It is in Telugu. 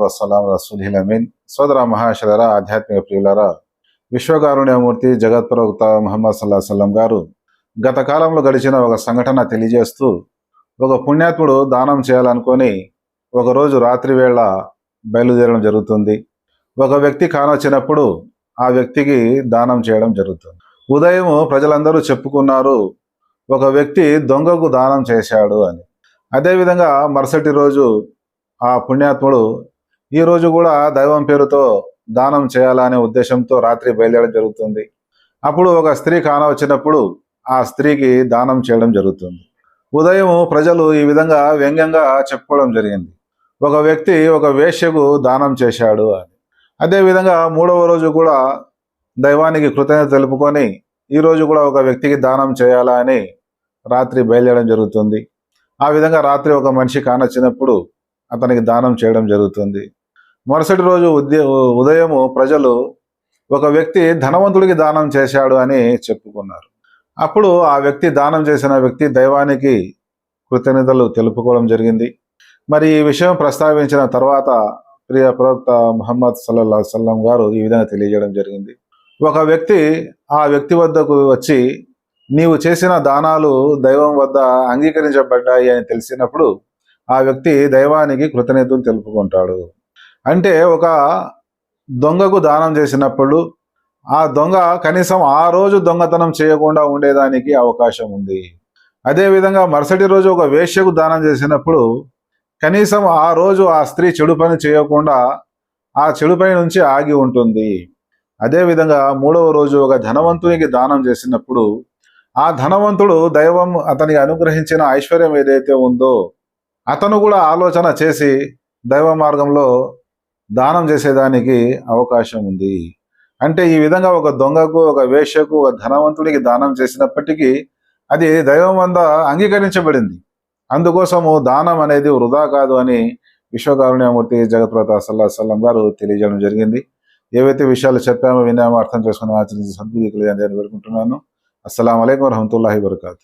వసలాం రసూల్ అమీన్. సోదర మహాశలరా ఆధ్యాత్మిక ప్రియులరా విశ్వకారుణ్యమూర్తి జగత్ ప్రవక్త మహమ్మద్ సల్లా సల్లం గారు గత కాలంలో గడిచిన ఒక సంఘటన తెలియజేస్తూ ఒక పుణ్యాత్ముడు దానం చేయాలనుకొని ఒకరోజు రాత్రి వేళ బయలుదేరడం జరుగుతుంది. ఒక వ్యక్తి కానొచ్చినప్పుడు ఆ వ్యక్తికి దానం చేయడం జరుగుతుంది. ఉదయం ప్రజలందరూ చెప్పుకున్నారు ఒక వ్యక్తి దొంగకు దానం చేశాడు అని. అదేవిధంగా మరుసటి రోజు ఆ పుణ్యాత్ముడు ఈ రోజు కూడా దైవం పేరుతో దానం చేయాలనే ఉద్దేశంతో రాత్రి బయలుదేరడం జరుగుతుంది. అప్పుడు ఒక స్త్రీ కాన వచ్చినప్పుడు ఆ స్త్రీకి దానం చేయడం జరుగుతుంది. ఉదయం ప్రజలు ఈ విధంగా వ్యంగ్యంగా చెప్పుకోవడం జరిగింది. ఒక వ్యక్తి ఒక వేశ్యకు దానం చేశాడు అని. అదేవిధంగా మూడవ రోజు కూడా దైవానికి కృతజ్ఞత తెలుపుకొని ఈ రోజు కూడా ఒక వ్యక్తికి దానం చేయాలా అని రాత్రి బయలుదేరడం జరుగుతుంది. ఆ విధంగా రాత్రి ఒక మనిషి కానొచ్చినప్పుడు అతనికి దానం చేయడం జరుగుతుంది. మరుసటి రోజు ఉదయం ఉదయము ప్రజలు ఒక వ్యక్తి ధనవంతుడికి దానం చేశాడు అని చెప్పుకున్నారు. అప్పుడు ఆ వ్యక్తి దానం చేసిన వ్యక్తి దైవానికి కృతజ్ఞతలు తెలుపుకోవడం జరిగింది. మరి ఈ విషయం ప్రస్తావించిన తర్వాత ప్రియ ప్రవక్త మహమ్మద్ సల్లల్లా సల్లం గారు ఈ విధంగా తెలియజేయడం జరిగింది. ఒక వ్యక్తి ఆ వ్యక్తి వద్దకు వచ్చి నీవు చేసిన దానాలు దైవం వద్ద అంగీకరించబడ్డాయి అని తెలిసినప్పుడు ఆ వ్యక్తి దైవానికి కృతజ్ఞతలు తెలుపుకుంటాడు. అంటే ఒక దొంగకు దానం చేసినప్పుడు ఆ దొంగ కనీసం ఆ రోజు దొంగతనం చేయకుండా ఉండేదానికి అవకాశం ఉంది. అదేవిధంగా మరుసటి రోజు ఒక వేశ్యకు దానం చేసినప్పుడు కనీసం ఆ రోజు ఆ స్త్రీ చెడు పని చేయకుండా ఆ చెడు పని నుంచి ఆగి ఉంటుంది. అదేవిధంగా మూడవ రోజు ఒక ధనవంతునికి దానం చేసినప్పుడు ఆ ధనవంతుడు దైవం అతనికి అనుగ్రహించిన ఐశ్వర్యం ఏదైతే ఉందో అతను కూడా ఆలోచన చేసి దైవ మార్గంలో దానం చేసేదానికి అవకాశం ఉంది. అంటే ఈ విధంగా ఒక దొంగకు ఒక వేషకు ఒక ధనవంతుడికి దానం చేసినప్పటికీ అది దైవం వద్ద అంగీకరించబడింది. అందుకోసము దానం అనేది వృధా కాదు అని విశ్వకారుణ్యమూర్తి జగత్ప్రత సల్లా సల్లం గారు తెలియజేయడం జరిగింది. ఏవైతే విషయాలు చెప్పామో విన్నామో అర్థం చేసుకుని ఆచరించి సద్బుద్ధి కలిగి అని వేడుకుంటున్నాను అస్సలం అయికం వరహమూల వరకాతు